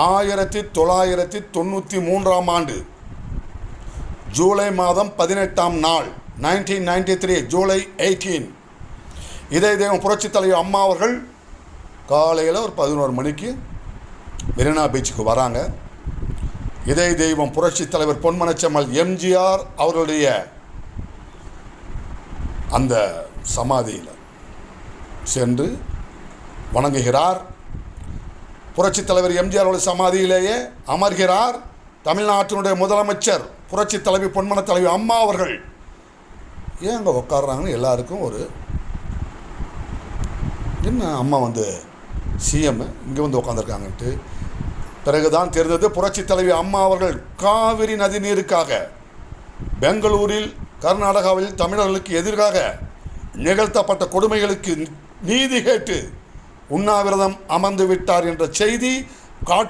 ஆயிரத்தி தொள்ளாயிரத்தி தொண்ணூற்றி மூன்றாம் ஆண்டு ஜூலை மாதம் பதினெட்டாம் நாள் nineteen ninety three July eighteen இதே தெய்வம் புரட்சி தலைவர் அம்மா அவர்கள் காலையில் ஒரு பதினோரு மணிக்கு மெரினா பீச்சுக்கு வராங்க. இதே தெய்வம் புரட்சித் தலைவர் பொன்மனச்செம்மல் எம்ஜிஆர் அவர்களுடைய அந்த சமாதியில் சென்று வணங்குகிறார். புரட்சித் தலைவர் எம்ஜிஆர் அவர்கள் சமாதியிலேயே அமர்கிறார் தமிழ்நாட்டினுடைய முதலமைச்சர் புரட்சி தலைவி பொன்மன தலைவி அம்மா அவர்கள். ஏன் அங்கே உட்காடுறாங்கன்னு எல்லாருக்கும் ஒரு என்ன அம்மா வந்து சிஎம் இங்கே வந்து உட்காந்துருக்காங்கன்ட்டு பிறகுதான் தெரிந்தது புரட்சித் தலைவி அம்மா அவர்கள் காவிரி நதி நீருக்காக பெங்களூரில் கர்நாடகாவில் தமிழர்களுக்கு எதிராக நிகழ்த்தப்பட்ட கொடுமைகளுக்கு நீதி கேட்டு உண்ணாவிரதம் அமர்ந்து விட்டார் என்ற செய்தி காட்டு